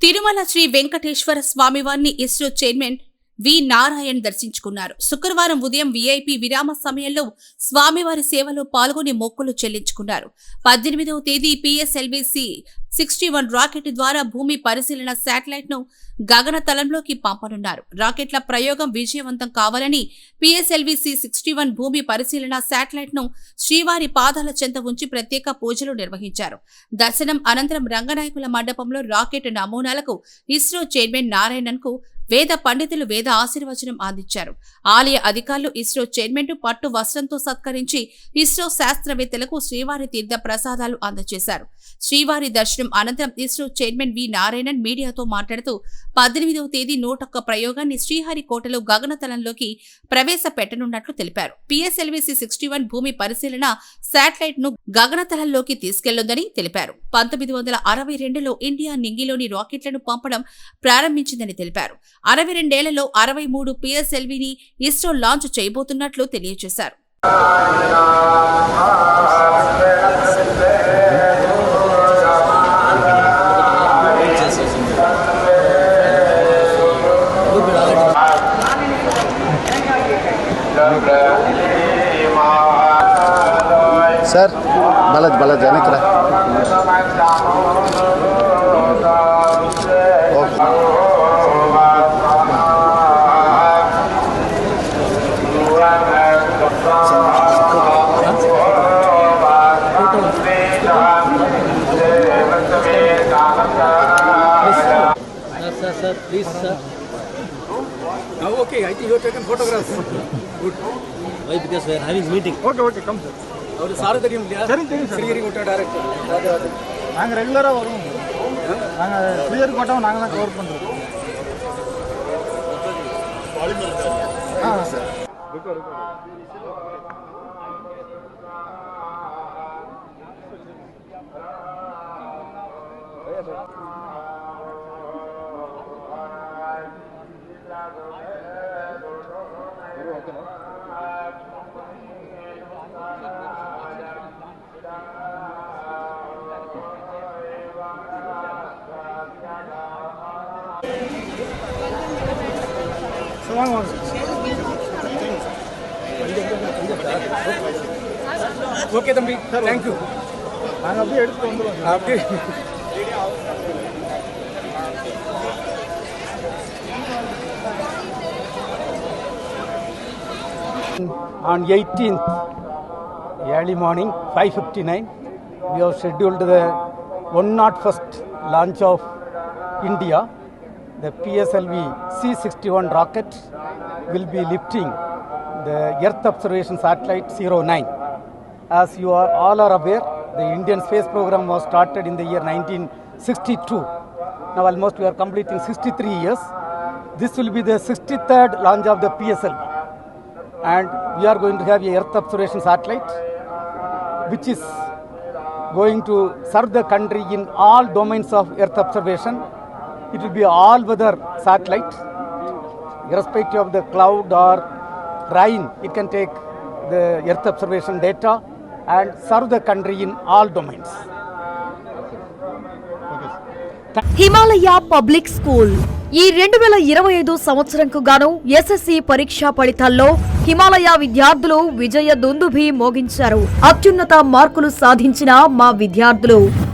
తిరుమల శ్రీ వెంకటేశ్వర స్వామివారిని ఇస్రో చైర్మన్ వి నారాయణ్ దర్శించుకున్నారు. శుక్రవారం ఉదయం వీఐపీ విరామ సమయంలో స్వామివారి సేవలో పాల్గొని మొక్కులు చెల్లించుకున్నారు. పద్దెనిమిదవ తేదీ పిఎస్ఎల్విసి సిక్స్టీ వన్ రాకెట్ ద్వారా భూమి పరిశీలన శాటిలైట్ను గగనతలంలోకి పంపనున్నారు. రాకెట్ల ప్రయోగం విజయవంతం కావాలని పిఎస్ఎల్విసి సిక్స్టీ వన్ భూమి పరిశీలన శాటిలైట్ను శ్రీవారి పాదాల చెంత ఉంచి ప్రత్యేక పూజలు నిర్వహించారు. దర్శనం అనంతరం రంగనాయకుల మండపంలో రాకెట్ నమూనాలకు ఇస్రో చైర్మన్ నారాయణన్కు వేద పండితులు వేద ఆశీర్వచనం అందించారు. ఆలయ అధికారులు ఇస్రో చైర్మన్ పట్టు వస్త్రంతో సత్కరించి ఇస్రో శాస్త్రవేత్తలకు శ్రీవారి తీర్థ ప్రసాదాలు అందజేశారు. శ్రీవారి దర్శనం అనంతరం ఇస్రో చైర్మన్ వి నారాయణన్ మీడియాతో మాట్లాడుతూ పద్దెనిమిదవ తేదీ నూటొక్క ప్రయోగాన్ని శ్రీహరికోటలో గగనతలంలోకి ప్రవేశపెట్టనున్నట్లు తెలిపారు. పిఎస్ఎల్విసి సిక్స్టీ వన్ భూమి పరిశీలన శాటిలైట్ను గగనతలంలోకి తీసుకెళ్ళొందని తెలిపారు. పంతొమ్మిది వందల అరవై రెండులో ఇండియా నింగిలోని రాకెట్లను పంపడం ప్రారంభించిందని తెలిపారు. అరవై రెండేళ్ళలో అరవై మూడు పిఎస్ఎల్విని ఇస్రో లాంచ్ చేయబోతున్నట్లు తెలియజేశారు. సార్ బాలాజ్ బాలాజ్ వెనక్కి okay. Sir, please, sir. Now, okay, I think you have taken photographs. Good. Why? Because we are having meeting. Okay, okay, come sir. அவர் சாரதரியம் இல்லையா சரி தெரியும் ஸ்ரீஹரிகோட்டா டைரக்டர் அது அது நாங்கள் ரெகுலராக வருவோம் நாங்கள் கிளியர் கோட்டாவும் நாங்கள் தான் கவர் பண்ணுறோம் ஆ சார் रुको रुको भैया सर Vamos. ஓகே தம்பி தேங்க்யூ நாங்கள் அப்படியே எடுத்துட்டு வந்துடுவோம் அப்படியே On 18th, early morning, 5.59, we have scheduled the 101st launch of India. The PSLV C-61 rocket will be lifting the Earth Observation Satellite 09. As you are all are aware, the Indian space program was started in the year 1962. Now almost we are completing 63 years. This will be the 63rd launch of the PSLV. And we are going to have a Earth observation satellite, which is going to serve the country in all domains of Earth observation. It will be all weather satellite, irrespective of the cloud or rain, it can take the Earth observation data and serve the country in all domains. Himalaya public school ఈ రెండు వేల ఇరవై ఐదు సంవత్సరంకు గాను SSC పరీక్షా ఫలితాల్లో హిమాలయ విద్యార్థులు విజయ దుందుభి మోగించారు. అత్యున్నత మార్కులు సాధించిన మా విద్యార్థులు.